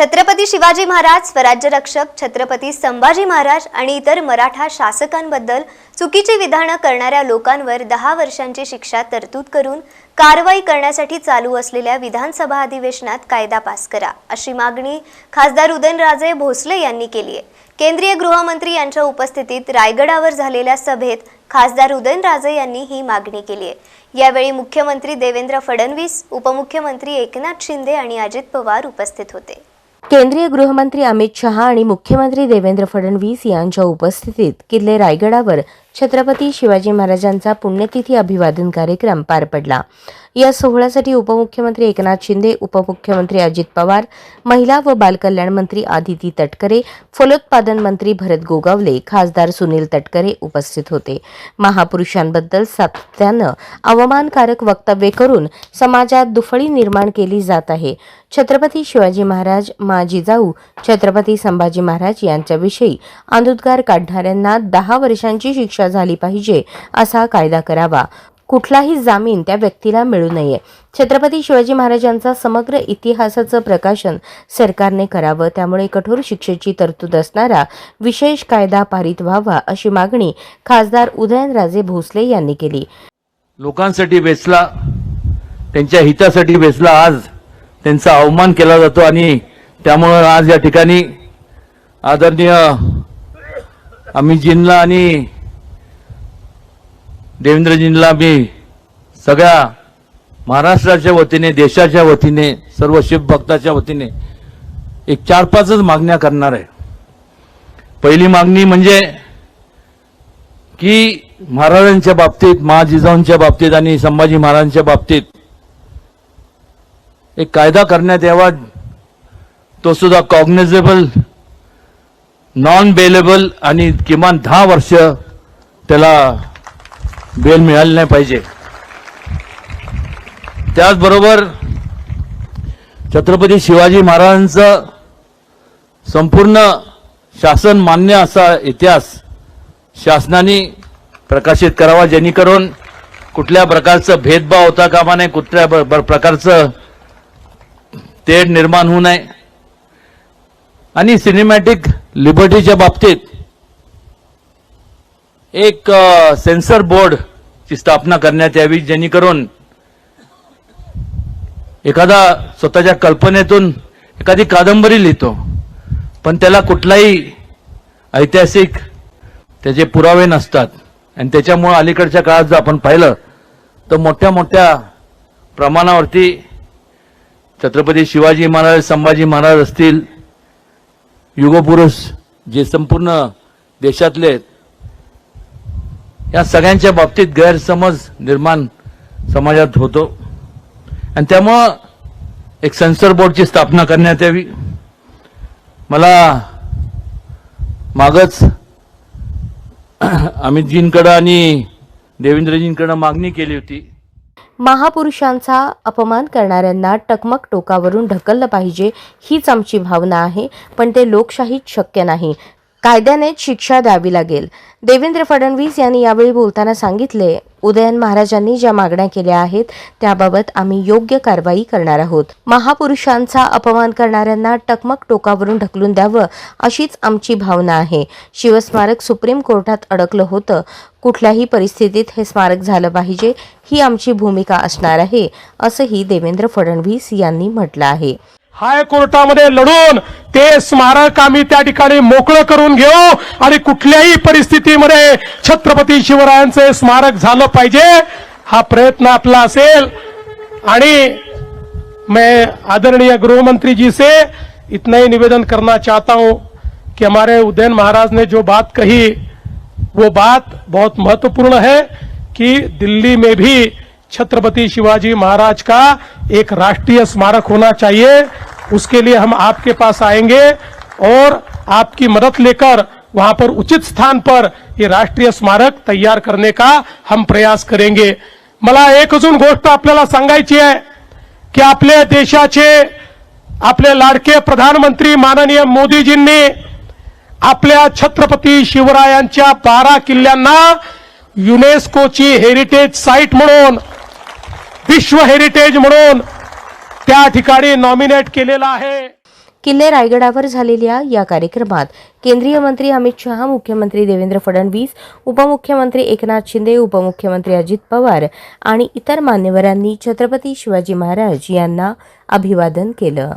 छत्रपती शिवाजी महाराज स्वराज्य रक्षक छत्रपती संभाजी महाराज आणि इतर मराठा शासकांबद्दल चुकीची विधानं करणाऱ्या लोकांवर दहा वर्षांची शिक्षा तरतूद करून कारवाई करण्यासाठी चालू असलेल्या विधानसभा अधिवेशनात कायदा पास करा अशी मागणी खासदार उदयनराजे भोसले यांनी केली आहे. केंद्रीय गृहमंत्री यांच्या उपस्थितीत रायगडावर झालेल्या सभेत खासदार उदयनराजे यांनी ही मागणी केली आहे. यावेळी मुख्यमंत्री देवेंद्र फडणवीस उपमुख्यमंत्री एकनाथ शिंदे आणि अजित पवार उपस्थित होते. केंद्रीय गृहमंत्री अमित शहा आणि मुख्यमंत्री देवेंद्र फडणवीस यांच्या उपस्थितीत किल्ले रायगडावर छत्रपती शिवाजी महाराजांचा पुण्यतिथी अभिवादन कार्यक्रम पार पडला. या सोहळ्यासाठी उपमुख्यमंत्री एकनाथ शिंदे उपमुख्यमंत्री अजित पवार महिला व बालकल्याण मंत्री आदिती तटकरे फलोत्पादन मंत्री भरत गोगावले खासदार सुनील तटकरे उपस्थित होते. महापुरुषांबद्दल सातत्यानं अवमानकारक वक्तव्य करून समाजात दुफळी निर्माण केली जात आहे. छत्रपती शिवाजी महाराज मा जिजाऊ छत्रपती संभाजी महाराज यांच्याविषयी अनुद्गार काढणाऱ्यांना दहा वर्षांची शिक्षा झाली पाहिजे असा कायदा करावा. कुठलाही जामीन त्या व्यक्तीला मिळू नये. छत्रपती शिवाजी महाराजांचा समग्र इतिहासाचं प्रकाशन सरकारने करावं त्यामुळे कठोर शिक्षेची तरतूद असणारा विशेष कायदा पारित व्हावा अशी मागणी खासदार उदयनराजे भोसले यांनी केली. लोकांसाठी वेचला त्यांच्या हितासाठी वेचला आज त्यांचा अवमान केला जातो आणि त्यामुळं आज या ठिकाणी आदरणीय अमितजींना आणि देवेंद्रजींना मी सगळ्या महाराष्ट्राच्या वतीने देशाच्या वतीने सर्व शिवभक्ताच्या वतीने एक चार पाचच मागण्या करणार आहे. पहिली मागणी म्हणजे की महाराजांच्या बाबतीत महाजिजाऊंच्या बाबतीत आणि संभाजी महाराजांच्या बाबतीत एक कायदा करण्यात यावा. तो सुद्धा कॉग्नेजेबल नॉन बेलेबल आणि किमान दहा वर्ष त्याला बेल मिळाली नाही पाहिजे. त्याचबरोबर छत्रपती शिवाजी महाराजांचं संपूर्ण शासन मान्य असा इतिहास शासनाने प्रकाशित करावा जेणेकरून कुठल्या प्रकारचं भेदभाव होता कामा नये कुठल्या प्रकारचं तेढ निर्माण होऊ नये. आणि सिनेमॅटिक लिबर्टीच्या बाबतीत एक सेन्सर बोर्डची स्थापना करण्यात यावी जेणेकरून एखादा स्वतःच्या कल्पनेतून एखादी कादंबरी लिहितो. पण त्याला कुठलाही ऐतिहासिक त्याचे पुरावे नसतात. आणि त्याच्यामुळं अलीकडच्या काळात जर आपण पाहिलं तर मोठ्या मोठ्या प्रमाणावरती छत्रपती शिवाजी महाराज संभाजी महाराज असतील युगपुरुष जे संपूर्ण देशातले आहेत या सगळ्यांच्या बाबतीत गैरसमज निर्माण समाजात होतो. आणि त्यामुळं एक सेन्सर बोर्डची स्थापना करण्यात यावी. मला मागच अमितजींकडं आणि देवेंद्रजींकडं मागणी केली होती. महापुरुषांचा अपमान करणाऱ्यांना टकमक टोकावरून ढकललं पाहिजे हीच आमची भावना आहे पण ते लोकशाहीत शक्य नाही. कायद्यानेच शिक्षा द्यावी लागेल. देवेंद्र फडणवीस यांनी यावेळी बोलताना सांगितले उदयन महाराजांनी ज्या मागण्या केल्या आहेत त्याबाबत आम्ही योग्य कारवाई करणार आहोत. महापुरुषांचा अपमान करणाऱ्यांना टकमक टोकावरून ढकलून द्यावं अशीच आमची भावना आहे. शिवस्मारक सुप्रीम कोर्टात अडकलं होतं. कुठल्याही परिस्थितीत हे स्मारक झालं पाहिजे ही आमची भूमिका असणार आहे असंही देवेंद्र फडणवीस यांनी म्हटलं आहे. हायकोर्टामध्ये लढून ते स्मारक आम्ही त्या ठिकाणी मोकळं करून घेऊ आणि कुठल्याही परिस्थितीमध्ये छत्रपती शिवरायांचे स्मारक झालं पाहिजे हा प्रयत्न आपला असेल. आणि मैं आदरणीय गृहमंत्री जी से इतना ही निवेदन करना चाहता हूं कि हमारे उदयन महाराज ने जो बात कही वो बात बहुत महत्त्वपूर्ण है कि दिल्ली में भी छत्रपति शिवाजी महाराज का एक राष्ट्रीय स्मारक होना चाहिए। उसके लिए हम आपके पास आएंगे और आपकी मदद लेकर वहां पर उचित स्थान पर ये राष्ट्रीय स्मारक तैयार करने का हम प्रयास करेंगे। मला एक अजून गोष्ट आपल्याला सांगायची आहे की आपल्या देशाचे आपले लाडके प्रधानमंत्री माननीय मोदीजींनी आपल्या छत्रपती शिवरायांच्या बारा किल्ल्यांना युनेस्कोची हेरिटेज साईट म्हणून विश्व हेरिटेज म्हणून त्या ठिकाणी नॉमिनेट केलेला आहे. किल्ले रायगडावर झालेल्या या कार्यक्रमात केंद्रीय मंत्री अमित शहा मुख्यमंत्री देवेंद्र फडणवीस उपमुख्यमंत्री एकनाथ शिंदे उपमुख्यमंत्री अजित पवार आणि इतर मान्यवरांनी छत्रपती शिवाजी महाराज यांना अभिवादन केलं.